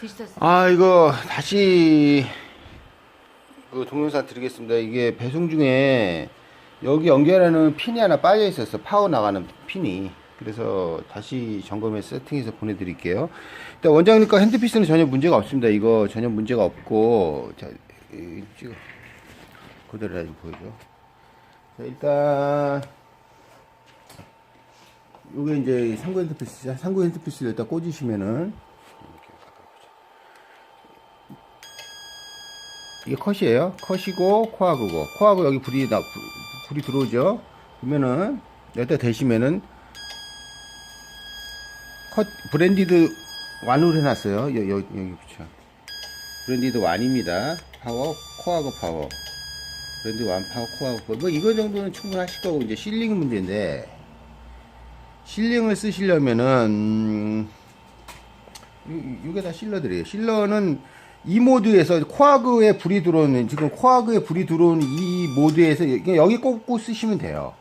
드셨어요? 아 이거 다시 그 동영상 드리겠습니다. 이게 배송 중에 여기 연결하는 핀이 하나 빠져 있었어. 파워 나가는 핀이. 그래서 다시 점검해서 세팅해서 보내드릴게요. 일단 원장님 거 핸드피스는 전혀 문제가 없습니다. 이거 전혀 문제가 없고 자 이- 찍어 그대로 좀 보여줘. 자 일단 요게 이제 상구 핸드피스 상구 핸드피스를 일단 꽂으시면은 이게 컷이에요. 컷이고 코하고고 코하고 여기 불이 나 불- 불이 들어오죠. 그러면은 여기다 대시면은 컷 브랜디드 완으로 해놨어요. 여, 여, 여기 붙여. 브랜디드 완입니다. 파워 코하고 파워. 브랜디 완 파워 코하고 파워. 뭐 이거 정도는 충분하실 거고 이제 실링 문제인데 실링을 쓰시려면은 음, 요- 요게 다 실러들이에요. 실러는 이 모드에서 코아그에 불이 들어오는 지금 코아그에 불이 들어오는 이 모드에서 여기 꽂고 쓰시면 돼요.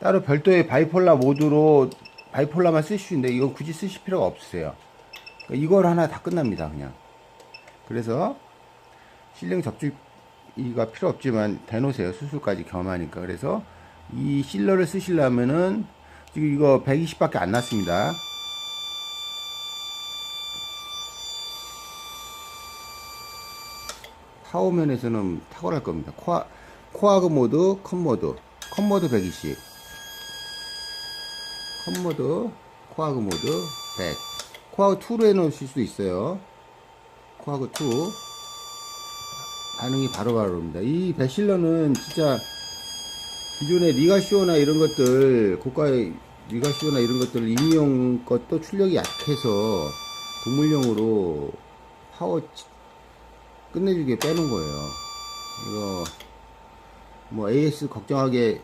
따로 별도의 바이폴라 모드로 바이폴라만 쓰실 수 있는데 이거 굳이 쓰실 필요가 없으세요. 그러니까 이걸 하나 다 끝납니다, 그냥. 그래서 실링 접지가 필요 없지만 대놓으세요. 수술까지 겸하니까. 그래서 이 실러를 쓰시려면은 지금 이거 120밖에 안 났습니다. 파워면에서는 탁월할 겁니다. 코아, 코아그 모드, 컷 모드, 컷 모드 120, 컷 모드, 코아그 모드 100. 코아그 2로 해놓으실 수 있어요. 코아그 2. 반응이 바로바로입니다. 이 배실러는 진짜 기존의 리가시오나 이런 것들, 고가의 리가시오나 이런 것들 임용 것도 출력이 약해서 동물용으로 파워 치- 끝내주게 빼놓은 거예요. 이거 뭐 AS 걱정하게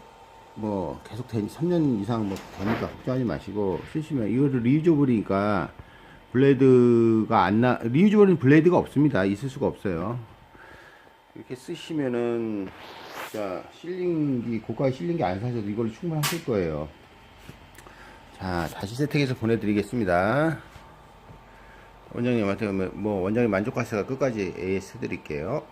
뭐 계속 된 3년 이상 뭐 되니까 걱정하지 마시고 쓰시면 이거를 리유저블이니까 블레드가 안 나, 리유저블은 블레드가 없습니다. 있을 수가 없어요. 이렇게 쓰시면은 진짜 실링기 고가 실링기 안 사셔도 이걸로 충분하실 거예요. 자 다시 세팅해서 보내드리겠습니다. 원장님한테 뭐 원장님 만족하셔서 끝까지 AS 해드릴게요.